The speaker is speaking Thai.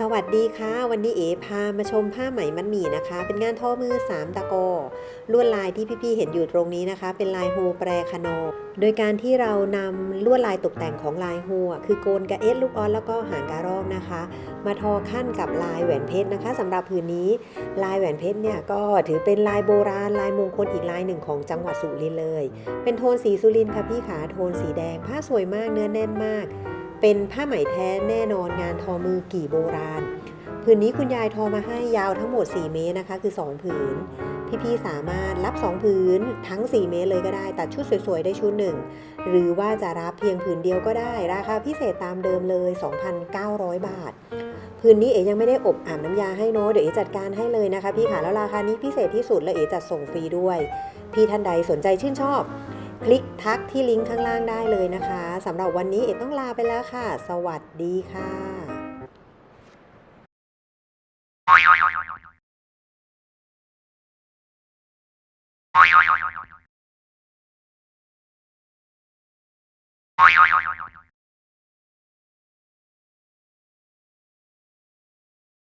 สวัสดีค่ะ วันนี้เอ๋พามาชมผ้าไหมมัดหมี่นะคะ เป็นงานทอมือ 3 ตะโก ลวดลายที่พี่ๆเห็นอยู่ตรงนี้นะคะ เป็นลายโฮแปรคานโดยการที่เรานำลวดลายตกแต่งของลายโฮคือโกนกระเอ็ดลูกออสแล้วก็หางกระรอกนะคะ มาทอขั้นกับลายแหวนเพชรนะคะสำหรับผืนนี้ลายแหวนเพชรเนี่ยก็ถือเป็นลายโบราณลายมงคลอีกลายหนึ่งของจังหวัดสุรินทร์เลย เป็นโทนสีสุรินทร์ค่ะพี่ขาโทนสีแดงผ้าสวยมากเนื้อแน่นมาก เป็นผ้าไหมแท้แน่นอนงานทอมือกี่โบราณ ผืนนี้คุณยายทอมาให้ยาวทั้งหมด 4 เมตรนะคะ คือ 2 ผืน พี่ๆสามารถรับ 2 ผืนทั้ง 4 เมตรเลยก็ได้ ตัดชุดสวยๆ ได้ชุดหนึ่ง หรือว่าจะรับเพียงผืนเดียวก็ได้ ราคาพิเศษตามเดิมเลย 2,900 บาท ผืนนี้เอ๋ยังไม่ได้อบอาบน้ำยาให้เนอะเดี๋ยวเอ๋จัดการให้เลยนะคะ พี่ค่ะแล้วราคานี้พิเศษที่สุดและเอ๋จัดส่งฟรีด้วย พี่ท่านใดสนใจชื่นชอบ คลิกทักที่ลิงก์ข้างล่างได้เลยนะคะสำหรับวันนี้เอต้องลาไปแล้วค่ะ สวัสดีค่ะ